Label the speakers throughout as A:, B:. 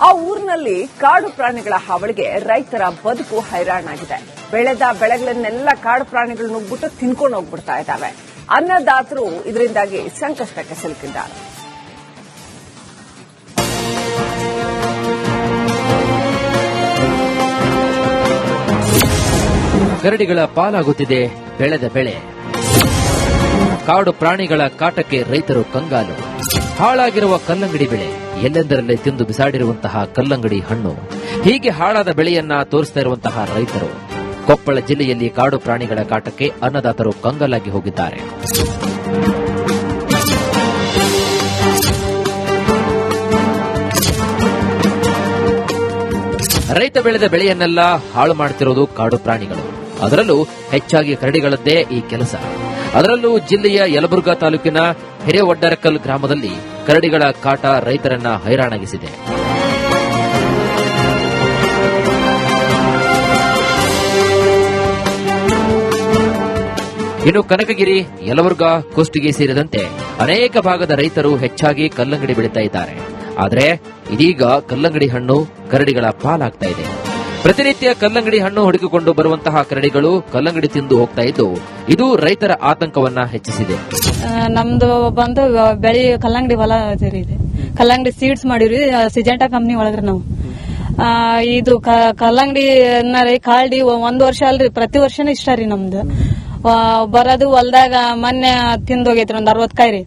A: ಆ ಊರಿನಲ್ಲಿ ಕಾಡು ಪ್ರಾಣಿಗಳ ಹಾವಳಿಗೆ ರೈತರ ಬದುಕು ಹೈರಾಣಾಗಿದೆ. ಬೆಳೆದ ಬೆಳೆಗಳನ್ನೆಲ್ಲ ಕಾಡು ಪ್ರಾಣಿಗಳು ನುಗ್ಬಿಟ್ಟು ತಿನ್ಕೊಂಡು ಹೋಗ್ಬಿಡ್ತಾ ಇದ್ದಾವೆ. ಅನ್ನದಾತರು ಇದರಿಂದಾಗಿ ಸಂಕಷ್ಟಕ್ಕೆ ಸಿಲುಕಿದ್ದಾರೆ.
B: ಕರಡಿಗಳ ಪಾಲಾಗುತ್ತಿದೆ ಬೆಳೆದ ಬೆಳೆ. ಕಾಡು ಪ್ರಾಣಿಗಳ ಕಾಟಕ್ಕೆ ರೈತರು ಕಂಗಾಲು. ಹಾಳಾಗಿರುವ ಕಲ್ಲಂಗಡಿ ಬೆಳೆ. ಎಲ್ಲೆಂದರಲ್ಲೇ ತಿಂದು ಬಿಸಾಡಿರುವಂತಹ ಕಲ್ಲಂಗಡಿ ಹಣ್ಣು. ಹೀಗೆ ಹಾಳಾದ ಬೆಳೆಯನ್ನ ತೋರಿಸ್ತಾ ಇರುವಂತಹ ರೈತರು. ಕೊಪ್ಪಳ ಜಿಲ್ಲೆಯಲ್ಲಿ ಕಾಡು ಪ್ರಾಣಿಗಳ ಕಾಟಕ್ಕೆ ಅನ್ನದಾತರು ಕಂಗಲಾಗಿ ಹೋಗಿದ್ದಾರೆ. ರೈತ ಬೆಳೆದ ಬೆಳೆಯನ್ನೆಲ್ಲ ಹಾಳು ಮಾಡುತ್ತಿರುವುದು ಕಾಡು ಪ್ರಾಣಿಗಳು. ಅದರಲ್ಲೂ ಹೆಚ್ಚಾಗಿ ಕರಡಿಗಳದ್ದೇ ಈ ಕೆಲಸ. ಅದರಲ್ಲೂ ಜಿಲ್ಲೆಯ ಯಲಬುರ್ಗಾ ತಾಲೂಕಿನ ಹಿರೇವಡ್ಡರಕಲ್ ಗ್ರಾಮದಲ್ಲಿ ಕರಡಿಗಳ ಕಾಟ ರೈತರನ್ನ ಹೈರಾಣಾಗಿಸಿದೆ. ಇನ್ನು ಕನಕಗಿರಿ, ಯಲಬುರ್ಗಾ ಕುಷ್ಟಗಿ ಸೇರಿದಂತೆ ಅನೇಕ ಭಾಗದ ರೈತರು ಹೆಚ್ಚಾಗಿ ಕಲ್ಲಂಗಡಿ ಬೆಳೀತಾ ಇದ್ದಾರೆ. ಆದರೆ ಇದೀಗ ಕಲ್ಲಂಗಡಿ ಹಣ್ಣು ಕರಡಿಗಳ ಪಾಲಾಗ್ತಾ ಇದೆ. ಪ್ರತಿನಿತ್ಯ ಕಲ್ಲಂಗಡಿ ಹಣ್ಣು ಹುಡುಕಿಕೊಂಡು ಬರುವಂತಹ ಕರಡಿಗಳು ಕಲ್ಲಂಗಡಿ ತಿಂದು ಹೋಗ್ತಾ ಇದ್ದು, ಇದು ರೈತರ ಆತಂಕವನ್ನ ಹೆಚ್ಚಿಸಿದೆ.
C: ನಮ್ದು ಬಂದು ಬೆಳಿ ಕಲ್ಲಂಗಡಿ ಹೊಲ ಇದೆ. ಕಲ್ಲಂಗಡಿ ಸೀಡ್ಸ್ ಮಾಡಿವ್ರಿ ಸಿಜೆಂಟಾ ಕಂಪ್ನಿ ಒಳಗ್ರಿ ನಾವು. ಇದು ಕಲ್ಲಂಗಡಿ ಒ- ಒಂದ್ ವರ್ಷ ಅಲ್ರಿ, ಪ್ರತಿ ವರ್ಷನೂ ಇಷ್ಟ ರೀ ನಮ್ದು. ಬರೋದು ಹೊಲ್ದಾಗ ಮೊನ್ನೆ ತಿಂದೋಗೈತ್ರಿ, ಒಂದ್ ಅರವತ್ ಕಾಯಿ ರೀ.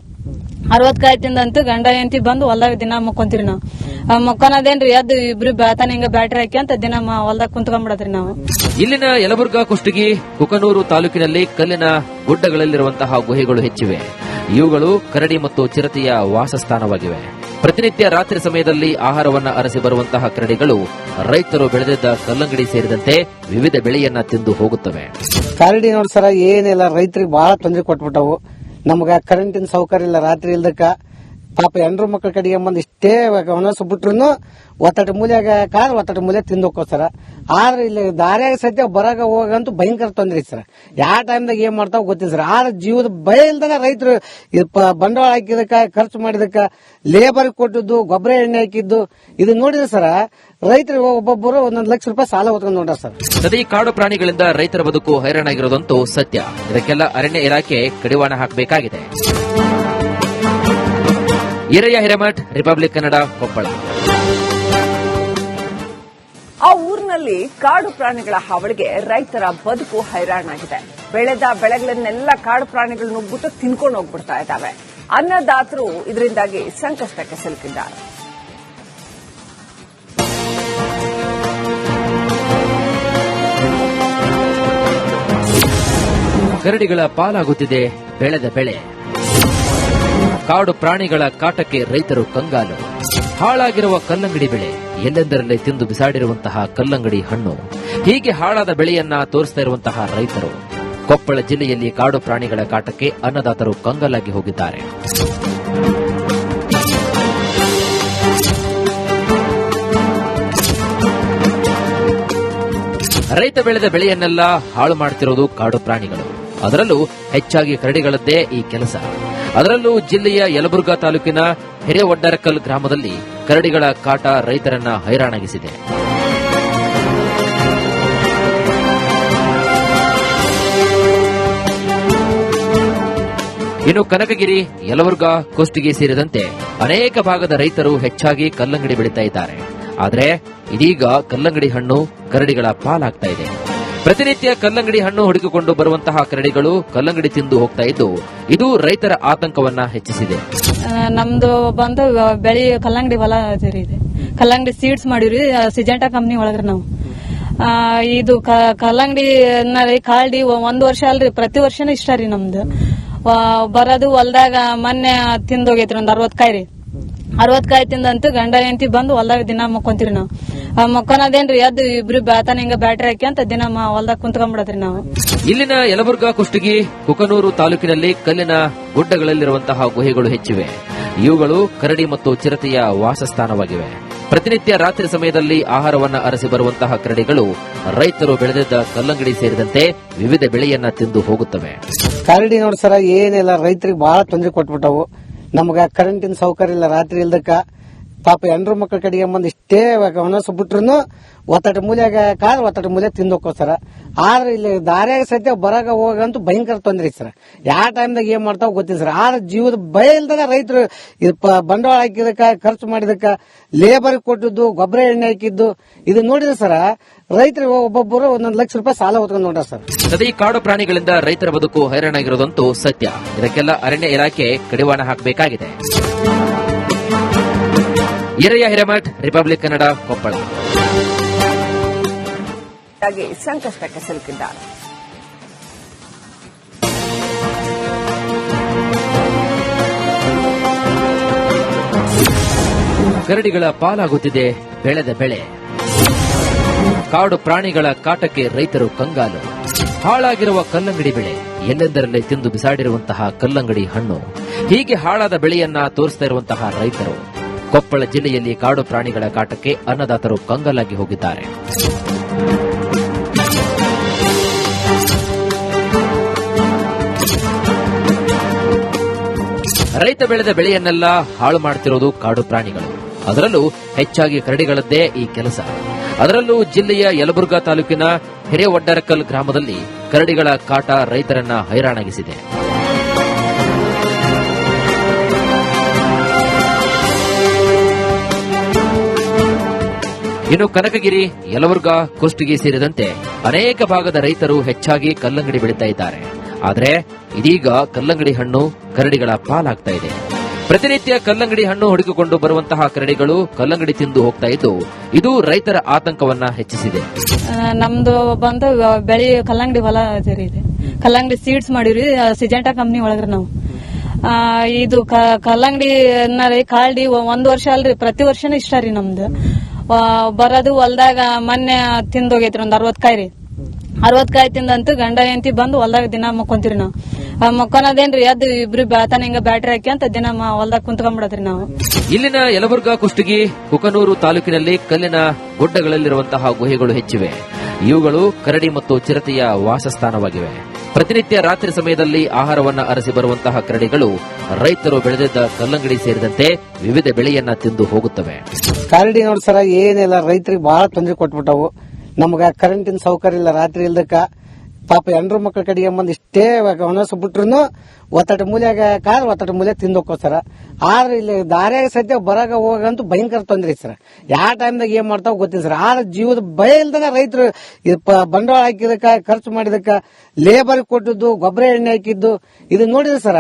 C: ಅರವತ್ ಕಾಯಿ ತಿಂದಂತೂ ಗಂಡ ಹೆಂಡತಿ ಬಂದು ಹೊಲ್ದಾಗ ದಿನ ಮಕ್ಕೊಂತೀರಿ ನಾವು. ಮಕ್ಕೊನದೇನ್ರಿ ಎದ್ದು ಇಬ್ರು ಬ್ಯಾತನ ಹಿಂಗ ಬ್ಯಾಟ್ರಿ ಹಾಕಿ ಅಂತ ದಿನ ಮ- ಹೊಲ್ದಾಗ ಕುಂತ್ಕೊಂಡ್ಬಿಡತ್ರಿ ನಾವು.
B: ಇಲ್ಲಿನ ಯಲಬುರ್ಗಾ ಕುಷ್ಟಗಿ ಕುಕನೂರು ತಾಲೂಕಿನಲ್ಲಿ ಕಲ್ಲಿನ ಗುಡ್ಡಗಳಲ್ಲಿರುವಂತಹ ಗುಹೆಗಳು ಹೆಚ್ಚಿವೆ. ಇವುಗಳು ಕರಡಿ ಮತ್ತು ಚಿರತೆಯ ವಾಸಸ್ಥಾನವಾಗಿವೆ. ಪ್ರತಿನಿತ್ಯ ರಾತ್ರಿ ಸಮಯದಲ್ಲಿ ಆಹಾರವನ್ನ ಅರಸಿ ಬರುವಂತಹ ಕರಡಿಗಳು ರೈತರು ಬೆಳೆದಿದ್ದ ಕಲ್ಲಂಗಡಿ ಸೇರಿದಂತೆ ವಿವಿಧ ಬೆಳೆಯನ್ನ ತಿಂದು ಹೋಗುತ್ತವೆ.
D: ಕರಡಿ ನೋಡ್ ಸರ ಏನಿಲ್ಲ ರೈತರಿಗೆ ಬಹಳ ತೊಂದರೆ ಕೊಟ್ಬಿಟ್ಟವು. ನಮ್ಗ ಕರೆಂಟಿನ ಸೌಕರ್ಯ ಇಲ್ಲ, ರಾತ್ರಿ ಇಲ್ದಕ್ಕ ಪಾಪ ಹೆಂಡ್ರು ಮಕ್ಕಳ ಕಡೆಗೆ ಬಂದು ಇಷ್ಟೇ ಮನಸ್ಸು ಬಿಟ್ರು ಒತ್ತಡ ಮೂಲೆಯಾಗ ಕಾರ್ ಒತ್ತಡ ಮೂಲೆ ತಿಂದು ಆದ್ರೆ ಇಲ್ಲಿ ದಾರ್ಯಾಗ ಸತ್ಯ ಬರಾಗ ಹೋಗಂತೂ ಭಯಂಕರ ತೊಂದರೆ ಐತಿ ಸರ್. ಯಾವ ಟೈಮ್ದಾಗ ಏನ್ ಮಾಡ್ತಾವ ಗೊತ್ತಿಲ್ಲ ಸರ್. ಆದ್ರೆ ಜೀವದ ಭಯ ಇಲ್ದಾಗ ರೈತರು ಬಂಡವಾಳ ಹಾಕಿದಕ್ಕ ಖರ್ಚು ಮಾಡಿದಕ್ಕ ಲೇಬರ್ ಕೊಟ್ಟಿದ್ದು, ಗೊಬ್ಬರ ಎಣ್ಣೆ ಹಾಕಿದ್ದು, ಇದು ನೋಡಿದ್ರೆ ಸರ ರೈತರು ಒಬ್ಬೊಬ್ಬರು ಒಂದೊಂದು ಲಕ್ಷ ರೂಪಾಯಿ ಸಾಲ ಹೊತ್ಕೊಂಡು ನೋಡ್ರ ಸರ್.
B: ಸದಿ ಕಾಡು ಪ್ರಾಣಿಗಳಿಂದ ರೈತರ ಬದುಕು ಹೈರಾಣಾಗಿರೋದಂತೂ ಸತ್ಯ. ಇದಕ್ಕೆಲ್ಲ ಅರಣ್ಯ ಇಲಾಖೆ ಕಡಿವಾಣ ಹಾಕಬೇಕಾಗಿದೆ. ಹಿರಿಯ ಹಿರೇಮಠ್, ರಿಪಬ್ಲಿಕ್ ಕನ್ನಡ ಕೊಪ್ಪಳ.
A: ಕಾಡು ಪ್ರಾಣಿಗಳ ಹಾವಳಿಗೆ ರೈತರ ಬದುಕು ಹೈರಾಣಾಗಿದೆ. ಬೆಳೆದ ಬೆಳೆಗಳನ್ನೆಲ್ಲ ಕಾಡು ಪ್ರಾಣಿಗಳು ನುಗ್ಬಿಟ್ಟು ತಿನ್ಕೊಂಡು ಹೋಗ್ಬಿಡ್ತಾ ಇದ್ದಾವೆ. ಅನ್ನದಾತರು ಇದರಿಂದಾಗಿ ಸಂಕಷ್ಟಕ್ಕೆ ಸಿಲುಕಿದ್ದಾರೆ.
B: ಕರಡಿಗಳ ಪಾಲಾಗುತ್ತಿದೆ ಬೆಳೆದ ಬೆಳೆ. ಕಾಡು ಪ್ರಾಣಿಗಳ ಕಾಟಕ್ಕೆ ರೈತರು ಕಂಗಾಲು. ಹಾಳಾಗಿರುವ ಕಲ್ಲಂಗಡಿ ಬೆಳೆ ಎಲ್ಲೆಂದರಲ್ಲೇ ತಿಂದು ಬಿಸಾಡಿರುವಂತಹ ಕಲ್ಲಂಗಡಿ ಹಣ್ಣು? ಹೀಗೆ ಹಾಳಾದ ಬೆಳೆಯನ್ನ ತೋರಿಸ್ತಾ ಇರುವಂತಹ ರೈತರು, ಕೊಪ್ಪಳ ಜಿಲ್ಲೆಯಲ್ಲಿ ಕಾಡು ಪ್ರಾಣಿಗಳ ಕಾಟಕ್ಕೆ ಅನ್ನದಾತರು ಕಂಗಲಾಗಿ ಹೋಗಿದ್ದಾರೆ. ರೈತ ಬೆಳೆದ ಬೆಳೆಯನ್ನೆಲ್ಲ ಹಾಳು ಮಾಡುತ್ತಿರುವುದು ಕಾಡು ಪ್ರಾಣಿಗಳು. ಅದರಲ್ಲೂ ಹೆಚ್ಚಾಗಿ ಕರಡಿಗಳದ್ದೇ ಈ ಕೆಲಸ. ಅದರಲ್ಲೂ ಜಿಲ್ಲೆಯ ಯಲಬುರ್ಗಾ ತಾಲೂಕಿನ ಹಿರೇವಡ್ಡರಕಲ್ ಗ್ರಾಮದಲ್ಲಿ ಕರಡಿಗಳ ಕಾಟ ರೈತರನ್ನ ಹೈರಾಣಾಗಿಸಿದೆ. ಇನ್ನು ಕನಕಗಿರಿ, ಯಲವರ್ಗ, ಕುಷ್ಟಗಿ ಸೇರಿದಂತೆ ಅನೇಕ ಭಾಗದ ರೈತರು ಹೆಚ್ಚಾಗಿ ಕಲ್ಲಂಗಡಿ ಬೆಳೀತಾ ಇದ್ದಾರೆ. ಆದರೆ ಇದೀಗ ಕಲ್ಲಂಗಡಿ ಹಣ್ಣು ಕರಡಿಗಳ ಪಾಲಾಗ್ತಾ ಇದೆ. ಪ್ರತಿನಿತ್ಯ ಕಲ್ಲಂಗಡಿ ಹಣ್ಣು ಹುಡುಕಿಕೊಂಡು ಬರುವಂತಹ ಕರಡಿಗಳು ಕಲ್ಲಂಗಡಿ ತಿಂದು ಹೋಗ್ತಾ ಇದ್ದು, ಇದು ರೈತರ ಆತಂಕವನ್ನ ಹೆಚ್ಚಿಸಿದೆ.
C: ನಮ್ದು ಬಂದು ಬೆಳಿ ಕಲ್ಲಂಗಡಿ ಹೊಲ ಇದೆ ಕಲ್ಲಂಗಡಿ ಸೀಡ್ಸ್ ಮಾಡಿವ್ರಿ ಸಿಜೆಂಟಾ ಕಂಪ್ನಿ ಒಳಗ್ರಿ ನಾವು. ಇದು ಕಲ್ಲಂಗಡಿ ಕಾಲ್ಡಿ ಒಂದ್ ವರ್ಷ ಅಲ್ರಿ, ಪ್ರತಿ ವರ್ಷನೂ ಇಷ್ಟ ರೀ ನಮ್ದು. ಬರೋದು ಹೊಲ್ದಾಗ ಮೊನ್ನೆ ತಿಂದೋಗೈತ್ರಿ, ಒಂದ್ ಅರವತ್ ಕಾಯಿ ರೀ. ಅರವತ್ ಕಾಯಿ ತಿಂದಂತೂ ಗಂಡ ಹೆಂಡತಿ ಬಂದು ಹೊಲ್ದಾಗ ದಿನ ಮಕ್ಕೊಂತೀರಿ ನಾವು. ಆ, ಮಕ್ಕೊನದೇನ್ರಿ ಎದ್ದು ಇಬ್ರು ಬ್ಯಾತಾನ ಹಿಂಗ ಬ್ಯಾಟ್ರಿ ಹಾಕಿ ಅಂತ ದಿನ ಹೊಲ್ದಾಗ ಕುಂತ್ಕೊಂಡ್ಬಿಡತ್ರಿ ನಾವು.
B: ಇಲ್ಲಿನ ಯಲಬುರ್ಗಾ ಕುಷ್ಟಗಿ ಕುಕನೂರು ತಾಲೂಕಿನಲ್ಲಿ ಕಲ್ಲಿನ ಗುಡ್ಡಗಳಲ್ಲಿರುವಂತಹ ಗುಹೆಗಳು ಹೆಚ್ಚಿವೆ. ಇವುಗಳು ಕರಡಿ ಮತ್ತು ಚಿರತೆಯ ವಾಸಸ್ಥಾನವಾಗಿವೆ. ಪ್ರತಿನಿತ್ಯ ರಾತ್ರಿ ಸಮಯದಲ್ಲಿ ಆಹಾರವನ್ನ ಅರಸಿ ಬರುವಂತಹ ಕರಡಿಗಳು ರೈತರು ಬೆಳೆದಿದ್ದ ಕಲ್ಲಂಗಡಿ ಸೇರಿದಂತೆ ವಿವಿಧ ಬೆಳೆಯನ್ನ ತಿಂದು ಹೋಗುತ್ತವೆ.
D: ಕರಡಿ ನೋಡಿ ಸರ ಏನಿಲ್ಲ ರೈತರಿಗೆ ಬಹಳ ತೊಂದರೆ ಕೊಟ್ಬಿಟ್ಟವು. ನಮ್ಗ ಕರೆಂಟಿನ ಸೌಕರ್ಯ ಇಲ್ಲ ರಾತ್ರಿ ಇಲ್ದಕ್ಕ ಪಾಪ ಹೆಂಡ್ರು ಮಕ್ಕಳ ಕಡೆಗೆ ಬಂದು ಇಷ್ಟೇ ಹೊಣಸು ಬಿಟ್ರು ಒತ್ತಟ ಮೂಲೆಯಾಗ ಕಾದ್ರೆ ಒತ್ತಟ ಮೂಲೆ ಸರ್ ಆದ್ರೆ ಇಲ್ಲಿ ದಾರಿಯಾಗ ಸತ್ಯ ಬರಾಗ ಹೋಗಂತೂ ಭಯಂಕರ ತೊಂದ್ರೆ ಸರ್. ಯಾವ ಟೈಮ್ದಾಗ ಏನ್ ಮಾಡ್ತಾವ ಗೊತ್ತಿಲ್ಲ ಸರ್. ಆದ್ರೆ ಜೀವದ ಭಯ ಇಲ್ದಾಗ ರೈತರು ಇದು ಬಂಡವಾಳ ಹಾಕಿದಕ್ಕ ಖರ್ಚು ಮಾಡಿದಕ್ಕ ಲೇಬರ್ ಕೊಟ್ಟಿದ್ದು, ಗೊಬ್ಬರ ಎಣ್ಣೆ ಹಾಕಿದ್ದು, ಇದು ನೋಡಿದ್ರೆ ಸರ್ ರೈತರು ಒಬ್ಬೊಬ್ಬರು ಒಂದೊಂದು ಲಕ್ಷ ರೂಪಾಯಿ ಸಾಲ ಹೊತ್ಕೊಂಡು ನೋಡ್ರ ಸರ್.
B: ನದಿ ಕಾಡು ಪ್ರಾಣಿಗಳಿಂದ ರೈತರ ಬದುಕು ಹೈರಾಣಾಗಿರೋದಂತೂ ಸತ್ಯ. ಇದಕ್ಕೆಲ್ಲ ಅರಣ್ಯ ಇಲಾಖೆ ಕಡಿವಾಣ ಹಾಕಬೇಕಾಗಿದೆ. ಹಿರಯ್ಯ ಹಿರೇಮಠ್, ರಿಪಬ್ಲಿಕ್ ಕನ್ನಡ ಕೊಪ್ಪಳ.
A: ಆಗಿ ಸಂಕಷ್ಟಕ್ಕೆ ಸಿಲುಕಿದ್ದಾರೆ.
B: ಕರಡಿಗಳ ಪಾಲಾಗುತ್ತಿದೆ ಬೆಳೆದ ಬೆಳೆ. ಕಾಡು ಪ್ರಾಣಿಗಳ ಕಾಟಕ್ಕೆ ರೈತರು ಕಂಗಾಲು. ಹಾಳಾಗಿರುವ ಕಲ್ಲಂಗಡಿ ಬೆಳೆ, ಎಲ್ಲೆಂದರಲ್ಲಿ ತಿಂದು ಬಿಸಾಡಿರುವಂತಹ ಕಲ್ಲಂಗಡಿ ಹಣ್ಣು. ಹೀಗೆ ಹಾಳಾದ ಬೆಳೆಯನ್ನ ತೋರಿಸ್ತಾ ಇರುವಂತಹ ರೈತರು. ಕೊಪ್ಪಳ ಜಿಲ್ಲೆಯಲ್ಲಿ ಕಾಡು ಪ್ರಾಣಿಗಳ ಕಾಟಕ್ಕೆ ಅನ್ನದಾತರು ಕಂಗಲಾಗಿ ಹೋಗಿದ್ದಾರೆ. ರೈತ ಬೆಳೆದ ಬೆಳೆಯನ್ನೆಲ್ಲ ಹಾಳು ಮಾಡ್ತಿರೋದು ಕಾಡು ಪ್ರಾಣಿಗಳು. ಅದರಲ್ಲೂ ಹೆಚ್ಚಾಗಿ ಕರಡಿಗಳದ್ದೇ ಈ ಕೆಲಸ. ಅದರಲ್ಲೂ ಜಿಲ್ಲೆಯ ಯಲಬುರ್ಗಾ ತಾಲೂಕಿನ ಹಿರೇವಡ್ಡರಕಲ್ ಗ್ರಾಮದಲ್ಲಿ ಕರಡಿಗಳ ಕಾಟ ರೈತರನ್ನ ಹೈರಾಣಾಗಿಸಿದೆ. ಇನ್ನು ಕನಕಗಿರಿ, ಯಲಬುರ್ಗಾ, ಕುಷ್ಟಗಿ ಸೇರಿದಂತೆ ಅನೇಕ ಭಾಗದ ರೈತರು ಹೆಚ್ಚಾಗಿ ಕಲ್ಲಂಗಡಿ ಬೆಳೀತಾ ಇದ್ದಾರೆ. ಆದರೆ ಇದೀಗ ಕಲ್ಲಂಗಡಿ ಹಣ್ಣು ಕರಡಿಗಳ ಪಾಲಾಗ್ತಾ ಇದೆ. ಪ್ರತಿನಿತ್ಯ ಕಲ್ಲಂಗಡಿ ಹಣ್ಣು ಹುಡುಕಿಕೊಂಡು ಬರುವಂತಹ ಕರಡಿಗಳು ಕಲ್ಲಂಗಡಿ ತಿಂದು ಹೋಗ್ತಾ ಇದ್ದು, ಇದು ರೈತರ ಆತಂಕವನ್ನ ಹೆಚ್ಚಿಸಿದೆ.
C: ನಮ್ದು ಬಂದು ಬೆಳಿ ಕಲ್ಲಂಗಡಿ ಹೊಲ ಇದೆ. ಕಲ್ಲಂಗಡಿ ಸೀಡ್ಸ್ ಮಾಡಿವ್ರಿ ಸಿಜೆಂಟಾ ಕಂಪ್ನಿ ಒಳಗ್ರಿ ನಾವು. ಇದು ಕಲ್ಲಂಗಡಿ ಕಾಲ್ಡಿ ಒಂದ್ ವರ್ಷ ಅಲ್ರಿ, ಪ್ರತಿ ವರ್ಷನೂ ಇಷ್ಟ ರೀ ನಮ್ದು. ಬರೋದು ಹೊಲ್ದಾಗ ಮೊನ್ನೆ ತಿಂದೋಗೈತ್ರಿ, ಒಂದ್ ಅರವತ್ ಕಾಯಿ ರೀ. ಅರವತ್ ಕಾಯಿ ತಿಂದಂತೂ ಗಂಡ ಹೆಂಡತಿ ಬಂದು ಹೊಲ್ದಾಗ ದಿನ ಮಕ್ಕೊಂತೀರಿ ನಾವು. ಆ, ಮಕ್ಕೊನೋದೇನ್ರಿ ಎದ್ದು ಇಬ್ರು ಬ್ಯಾತನ ಹಿಂಗ ಬ್ಯಾಟ್ರಿ ಹಾಕಿ ಅಂತ ದಿನ ಮ- ಹೊಲ್ದಾಗ ಕುಂತ್ಕೊಂಡ್ಬಿಡತ್ರಿ ನಾವು.
B: ಇಲ್ಲಿನ ಯಲಬುರ್ಗಾ ಕುಷ್ಟಗಿ ಕುಕನೂರು ತಾಲೂಕಿನಲ್ಲಿ ಕಲ್ಲಿನ ಗುಡ್ಡಗಳಲ್ಲಿರುವಂತಹ ಗುಹೆಗಳು ಹೆಚ್ಚಿವೆ. ಇವುಗಳು ಕರಡಿ ಮತ್ತು ಚಿರತೆಯ ವಾಸಸ್ಥಾನವಾಗಿವೆ. ಪ್ರತಿನಿತ್ಯ ರಾತ್ರಿ ಸಮಯದಲ್ಲಿ ಆಹಾರವನ್ನ ಅರಸಿ ಬರುವಂತಹ ಕರಡಿಗಳು ರೈತರು ಬೆಳೆದಿದ್ದ ಕಲ್ಲಂಗಡಿ ಸೇರಿದಂತೆ ವಿವಿಧ ಬೆಳೆಯನ್ನ ತಿಂದು ಹೋಗುತ್ತವೆ.
D: ಕರಡಿ ನೋಡಿ ಸರ ಏನಿಲ್ಲ ರೈತರಿಗೆ ಬಹಳ ತೊಂದರೆ ಕೊಟ್ಬಿಟ್ಟವು. ನಮಗ ಕರೆಂಟಿನ ಸೌಕರ್ಯ ಇಲ್ಲ ರಾತ್ರಿ ಇಲ್ದಕ್ಕ ಪಾಪ ಹೆಂಡ್ರು ಮಕ್ಕಳ ಕಡೆಗೆ ಬಂದು ಇಷ್ಟೇ ಮನಸ್ಸು ಬಿಟ್ರು ಒತ್ತಟ ಮೂಲ್ಯಾಗ ಕಾದ್ರೆ ಒತ್ತಟ ಮೂಲೆ ತಿಂದೋಕೋ ಸರ ಆದ್ರೆ ಇಲ್ಲಿ ದಾರ್ಯಾಗ ಸದ್ಯ ಬರಾಗ ಹೋಗಂತೂ ಭಯಂಕರ ತೊಂದ್ರೆ ಐತಿ ಸರ್. ಯಾವ ಟೈಮ್ದಾಗ ಏನ್ ಮಾಡ್ತಾವ ಗೊತ್ತಿಲ್ಲ ಸರ್. ಆದ್ರೆ ಜೀವದ ಭಯ ಇಲ್ದಾಗ ರೈತರು ಬಂಡವಾಳ ಹಾಕಿದಕ್ಕ, ಖರ್ಚು ಮಾಡಿದಕ್ಕ ಲೇಬರ್ ಕೊಟ್ಟಿದ್ದು, ಗೊಬ್ಬರ ಎಣ್ಣೆ ಹಾಕಿದ್ದು, ಇದು ನೋಡಿದ್ರೆ ಸರ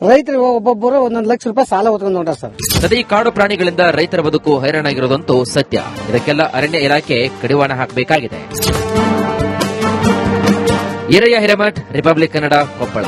D: ರೈತರು ಒಬ್ಬೊಬ್ಬರು ಒಂದೊಂದು ಲಕ್ಷ ರೂಪಾಯಿ ಸಾಲ ಹೊತ್ಕೊಂಡು ನೋಡ್ರ ಸರ್.
B: ಸದಾ ಕಾಡು ಪ್ರಾಣಿಗಳಿಂದ ರೈತರ ಬದುಕು ಹೈರಾಣಾಗಿರೋದಂತೂ ಸತ್ಯ. ಇದಕ್ಕೆಲ್ಲ ಅರಣ್ಯ ಇಲಾಖೆ ಕಡಿವಾಣ ಹಾಕಬೇಕಾಗಿದೆ. ಈರಯ್ಯ ಹಿರೇಮಠ್ ರಿಪಬ್ಲಿಕ್ ಕನ್ನಡ ಕೊಪ್ಪಳ.